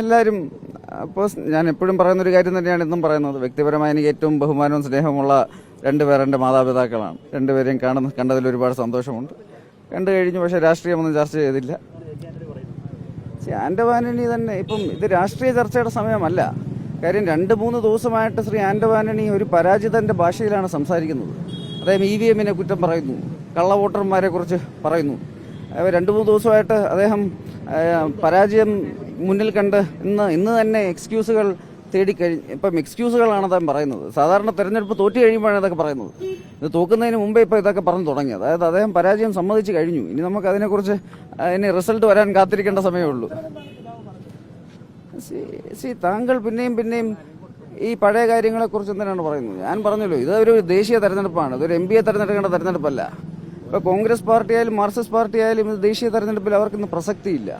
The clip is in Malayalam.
എല്ലാവരും അപ്പോൾ ഞാൻ എപ്പോഴും പറയുന്ന ഒരു കാര്യം തന്നെയാണ് ഇന്നും പറയുന്നത്. വ്യക്തിപരമായി എനിക്ക് ഏറ്റവും ബഹുമാനവും സ്നേഹമുള്ള രണ്ടുപേർ മാതാപിതാക്കളാണ്. രണ്ടുപേരെയും കാണുന്ന കണ്ടതിൽ ഒരുപാട് സന്തോഷമുണ്ട്. കണ്ടു കഴിഞ്ഞു പക്ഷേ രാഷ്ട്രീയമൊന്നും ചർച്ച ചെയ്തില്ല. ആൻഡവാനണി തന്നെ ഇപ്പം ഇത് രാഷ്ട്രീയ ചർച്ചയുടെ സമയമല്ല. കാര്യം രണ്ട് മൂന്ന് ദിവസമായിട്ട് ശ്രീ ആൻഡവാനണി ഒരു പരാജിതന്റെ ഭാഷയിലാണ് സംസാരിക്കുന്നത്. അദ്ദേഹം ഇ വി എമ്മിനെ കുറ്റം പറയുന്നു. കള്ള വോട്ടർമാരെ കുറിച്ച് പറയുന്നു. രണ്ട് മൂന്ന് ദിവസമായിട്ട് അദ്ദേഹം പരാജയം മുന്നിൽ കണ്ട് ഇന്ന് ഇന്ന് തന്നെ എക്സ്ക്യൂസുകൾ തേടിക്കഴിഞ്ഞ് ഇപ്പം എക്സ്ക്യൂസുകളാണ് അദ്ദേഹം പറയുന്നത്. സാധാരണ തെരഞ്ഞെടുപ്പ് തോറ്റു കഴിയുമ്പോഴാണ് ഇതൊക്കെ പറയുന്നത്. ഇത് തോക്കുന്നതിന് മുമ്പേ ഇപ്പോൾ ഇതൊക്കെ പറഞ്ഞു തുടങ്ങി. അതായത് അദ്ദേഹം പരാജയം സമ്മതിച്ച് കഴിഞ്ഞു. ഇനി നമുക്ക് അതിനെക്കുറിച്ച് ഇനി റിസൾട്ട് വരാൻ കാത്തിരിക്കേണ്ട സമയമേ ഉള്ളൂ. സി താങ്കൾ പിന്നെയും പിന്നെയും ഈ പഴയ കാര്യങ്ങളെക്കുറിച്ച് എന്തിനാണ് പറയുന്നത്? ഞാൻ പറഞ്ഞല്ലോ ഇതൊരു ദേശീയ തെരഞ്ഞെടുപ്പാണ്. ഇതൊരു എം പിയെ തെരഞ്ഞെടുക്കേണ്ട തെരഞ്ഞെടുപ്പല്ല. ഇപ്പോൾ കോൺഗ്രസ് പാർട്ടി ആയാലും മാർക്സിസ്റ്റ് പാർട്ടി ആയാലും ഇത് ദേശീയ തെരഞ്ഞെടുപ്പിൽ അവർക്കിന്ന് പ്രസക്തിയില്ല.